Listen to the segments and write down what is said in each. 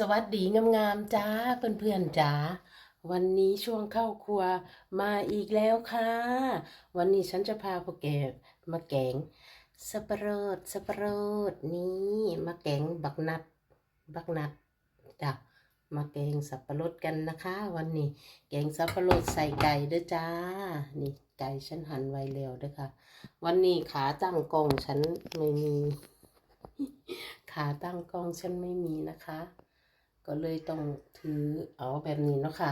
สวัสดีงามๆจ้าเพื่อนๆจ้าวันนี้ช่วงเข้าครัวมาอีกแล้วค่ะ วันนี้ฉันจะพาพวกแกมาแกงสับปะรดสับปะรดนี่มาแกงบักนัดบักนัดจ้ะมาแกงสับปะรดกันนะคะ วันนี้แกงสับปะรดใส่ไก่เด้อจ้า นี่ไก่ฉันหั่นไว้แล้วด้อค่ะ วันนี้ขาตั้งกล้องฉันไม่มี ขาตั้งกล้องฉันไม่มีนะคะ ก็เลยต้องถือเอาแบบนี้เนาะค่ะ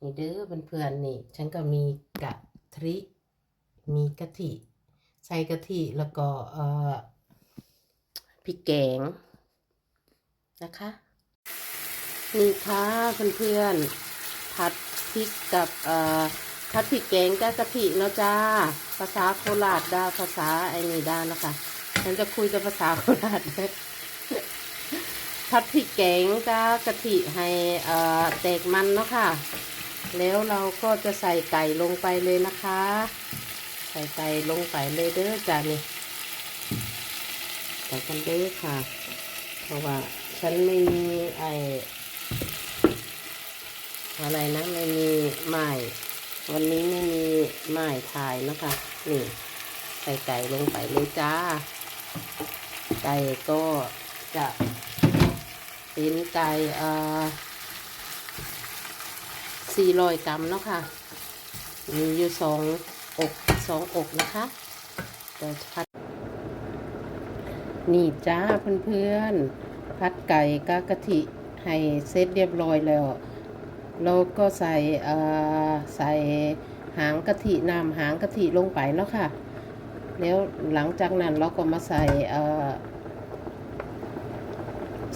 นี่เด้อเพื่อนๆนี่ ฉันก็มีกะทิมีกะทิใส่กะทิแล้วก็เอ่อพริกแกงนะคะนี่ค่ะเพื่อนๆผัดพริกกับเอ่อผัดพริกแกงกับกะทิเนาะจ้า ภาษาโคราชด้ภาษาไอ้นี่ด้นะคะฉันจะคุยกับภาษาโคราช ผัดพริกแกงกับกะทิให้อ่อแตกมันเนาะค่ะ แล้วเราก็จะใส่ไก่ลงไปเลยนะคะ ใส่ไก่ลงไปเลยเด้อจ้านี่ใส่กันเด้อค่ะ เพราะว่าฉันไม่มีไออะไรนะไม่มีไม้วันนี้ไม่มีไม้ถ่ายนะคะนี่ใส่ไก่ลงไปเลยจ้า ไก่ก็จะ เป็นไก่อ่อสี่ร้อยกรัมเนาะค่ะ มีอยู่สองอกสองอกนะคะเดี๋ยวพัด นี่จ้าเพื่อนๆ พัดไก่กากะทิให้เสร็จเรียบร้อยแล้ว เราก็ใส่อ่อใส่หางกะทิน้ำหางกะทิลงไปเนาะค่ะ แล้วหลังจากนั้นเราก็มาใส่อ่อ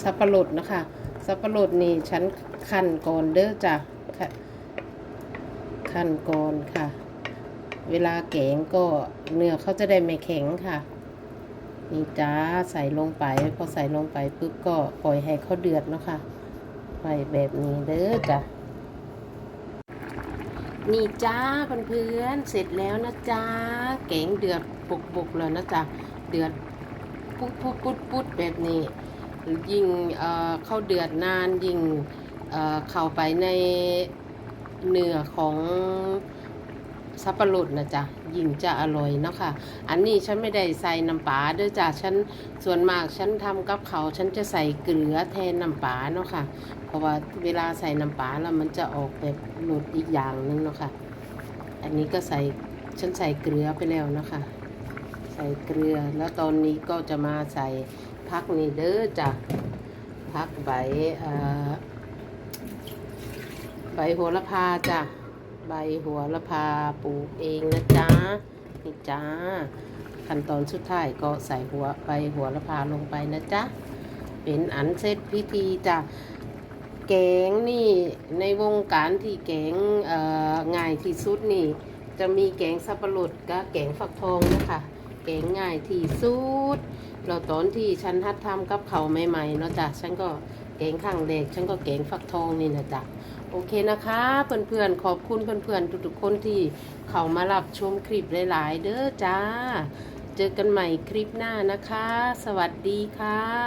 สับปะรดนะคะ สับปะรดนี่ฉันคั่นก่อนเด้อจ้ะคั่นก่อนค่ะ เวลาแกงก็เนื้อเขาจะได้ไม่แข็งค่ะ นี่จ้าใส่ลงไป พอใส่ลงไปปุ๊บก็ปล่อยให้เขาเดือดเนาะค่ะไปแบบนี้เด้อจ้ะนี่จ้าเพื่อนๆเสร็จแล้วนะจ้าแกงเดือดปุกๆแล้วนะจ้ะเดือดปุ๊ดปุ๊ดปุ๊ดปุ๊ดแบบนี้ ยิ่งเข้าเดือดนานยิ่งเอ่อเข้าไปในเนื้อของสับปะรดนะจ๊ะยิ่งจะอร่อยเนาะค่ะ อันนี้ฉันไม่ได้ใส่น้ำปลาด้วยจ้ะฉันส่วนมากฉันทำกับเขาฉันจะใส่เกลือแทนน้ำปลาเนาะค่ะ เพราะว่าเวลาใส่น้ำปลาแล้วมันจะออกแบบรสอีกอย่างหนึงเนาะค่ะ อันนี้ก็ใส่ฉันใส่เกลือไปแล้วเนาะค่ะ ใส่เกลือแล้วตอนนี้ก็จะมาใส่ พักนี่เด้อจ้ะพักใบเอ่อใบโหระพาจ้ะใบโหัวละพาปลูกเองนะจ๊ะนี่จ้าขั้นตอนสุดท้ายก็ใส่หัวใบหัวละพาลงไปนะจ๊ะ เป็นอันเสร็จพิธีจ้ะแกงนี่ในวงการที่แกงเอ่อง่ายที่สุดนี่ จะมีแกงสับปะรดกับแกงฟักทองนะคะ แกงง่ายที่สุดเราตอนที่ฉันหัดทำกับเขาใหม่ๆเนาะจ้ะฉันก็แกงข้างเล็กฉันก็แกงฟักทองนี่นะจ๊ะโอเคนะคะ เพื่อนๆขอบคุณเพื่อนๆทุกๆคนที่เขามารับชมคลิปหลายๆ เด้อจ้า เจอกันใหม่คลิปหน้านะคะ สวัสดีค่ะ